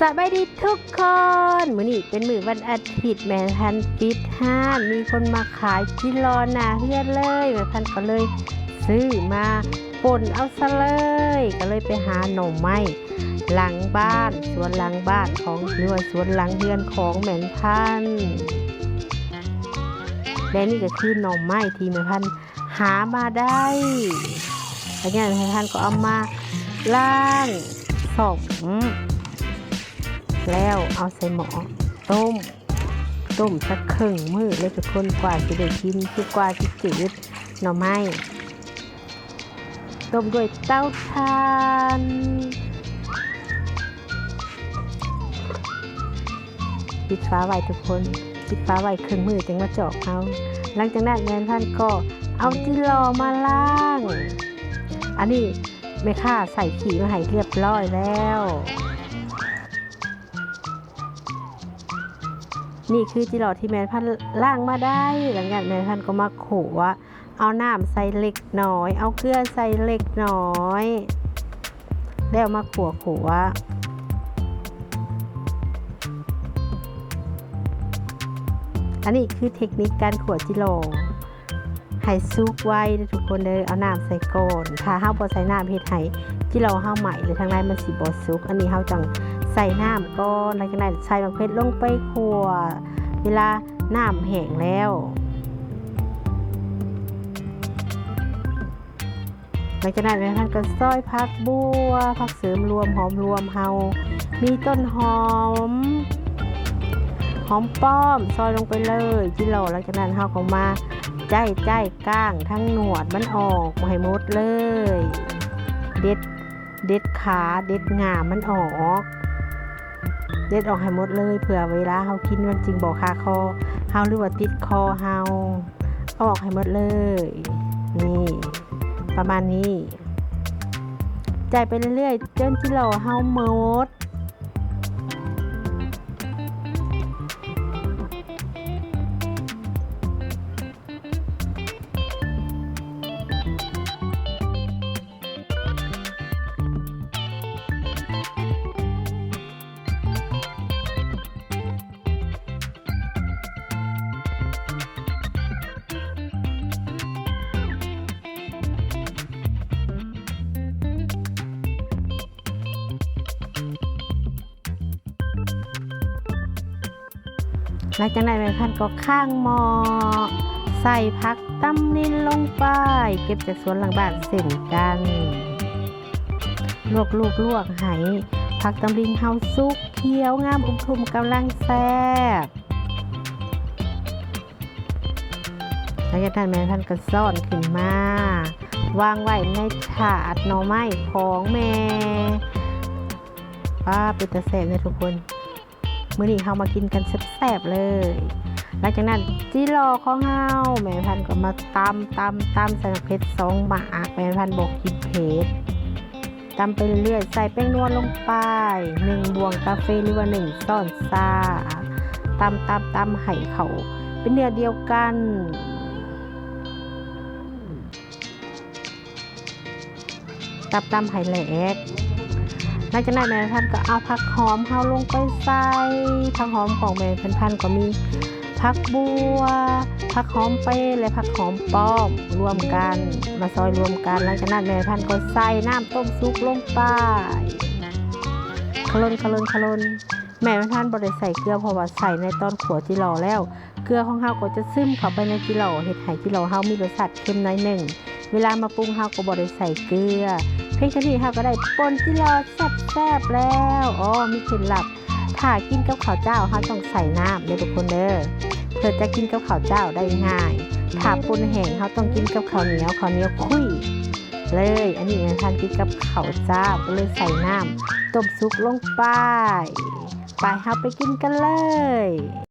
สบายดีทุกคนมื้อนี้เป็นมื้อวันอาทิตย์แม่พันธุ์ปิดห้านมีคนมาขายกิโลนาเฮือนเลยแม่พันธุ์ก็เลยซื้อมาป่นเอาซะเลย ก็เลยไปหาหน่อไม้หลังบ้านสวนหลังบ้านของหรือว่าสวนหลังเฮือนของแม่พันธุ์และนี่ก็คือหน่อไม้ที่แม่พันธุ์หามาได้แล้วเนี่ยแม่พันธุ์ก็เอามาล้างสม แล้วเอาใส่หม้อต้ม ต้มสักครึ่งมือเลยทุกคนกว่าจะได้กินคือกว่าจะจืดหน่อไม้ต้มด้วยเต้าทานปิดฟ้าไว้ทุกคนปิดฟ้าไว้ครึ่งมือจึงมาเจาะเอาหลังจากนั้นแมนท่านก็เอาจิรอมาล่าง อันนี้ไม่ค่าใส่ขี่มาให้เรียบร้อยแล้ว นี่คือจิหลอดที่แมนพันล่างมาได้ หลังจากแมนพันก็มาขัวเอาน้ำใส่เล็กน้อย เอาเกลือใส่เล็กน้อย แล้วมาขัวขัวอันนี้คือเทคนิคการขัวจิโลให้ซุกไว้ทุกคนเลยเอาน้ำใส่ก่อนถ้าเฮาบ่ใส่น้ำเฮ็ดให้จิโลเฮาใหม่หรือทางในมันสิบ่ซุก อันนี้เฮาจัง ใส่น้ำก่อนหลังจากนั้นใส่มะเขือลงไปคั่วเวลาน้ำแห้งแล้วหลังจากนั้นท่านก็ซอยพักบัวพักเสริมรวมหอมรวมเฮา มีต้นหอม หอมป้อมซอยลงไปเลยจิโลหลังจากนั้นเฮาก็มาใจใจก้างทั้งหนวดมันออกบ่ให้หมดเลย เด็ดเด็ดขาเด็ดงามมันออก เด็ดออกให้หมดเลยเผื่อเวลาเฮากินมันจริงบอกคาคอเฮาหรือว่าติดคอเฮาเอาออกให้หมดเลย นี่ ประมาณนี้จ่ายไปเรื่อยๆจนที่เราเฮาหมด หลังจากนั้นแม่พันธุ์ก็ข้างหมอใส่พักตำนินลงไป เก็บจากสวนหลังบ้านเส้นกัน ลวกลูกลวกไหผักตำลิงเฮาซุกเขียวงามอุ้มทุมกำลังแซ่บหลังจากนั้นแม่พันธุ์ก็ซ่อนขึ้นมาวางไว้ในถาดหน่อไม้ของแม่ป้าป็นตะแซ่บเลยทุกคน มื้อนี้เฮามากินกันแซ่บๆเลย หลังจากนั้นจิรอของเฮาแม่พันธุ์ก็มาตำตำตำใส่เพชรสองหมากแม่พันธุ์บอกกินเผ็ดตำไปเรื่อยใส่แป้งนวลลงไปหนึ่งบวงกาแฟหรือว่าหนึ่งซ่อนซาตำตำตำไห่เขาเป็นเนื้อเดียวกันตำตำไห่แหลก หลังจากนั้นแม่พันธุ์ก็เอาผักหอมเฮาลงไปใส่ผักหอมของแม่พันธุ์ก็มีผักบัวผักหอมเป้และผักหอมป้อมรวมกันมาซอยรวมกันหลังจากนั้นแม่พันธุ์ก็ใส่น้ำต้มซุปลงไปคลนคลนคลนแม่พันธุ์บ่ได้ใส่เกลือเพราะว่าใส่ในตอนขัวจิหล่อแล้ว เกลือของเฮาก็จะซึมเข้าไปในจิหล่อเฮ็ดให้จิหล่อเฮามีรสชาติเค็มน้อยหนึ่งเวลามาปรุงเฮาก็บ่ได้ใส่เกลือ เพียงแค่นี้ค่ะก็ได้ปนจิรอแซ่บๆแล้วอ๋อมีเคล็ดลับถ้ากินกับข้าวเจ้าค่ะต้องใส่น้ำเลยทุกคนเด้อเพื่อจะกินกับข้าวเจ้าได้ง่ายถ้าปนแห้งเขาต้องกินกับข้าวเหนียวข้าวเหนียวคุยเลย อันนี้ทานกินกับข้าวเจ้าก็เลยใส่น้ำต้มซุปลงไปไปเฮาไปกินกันเลย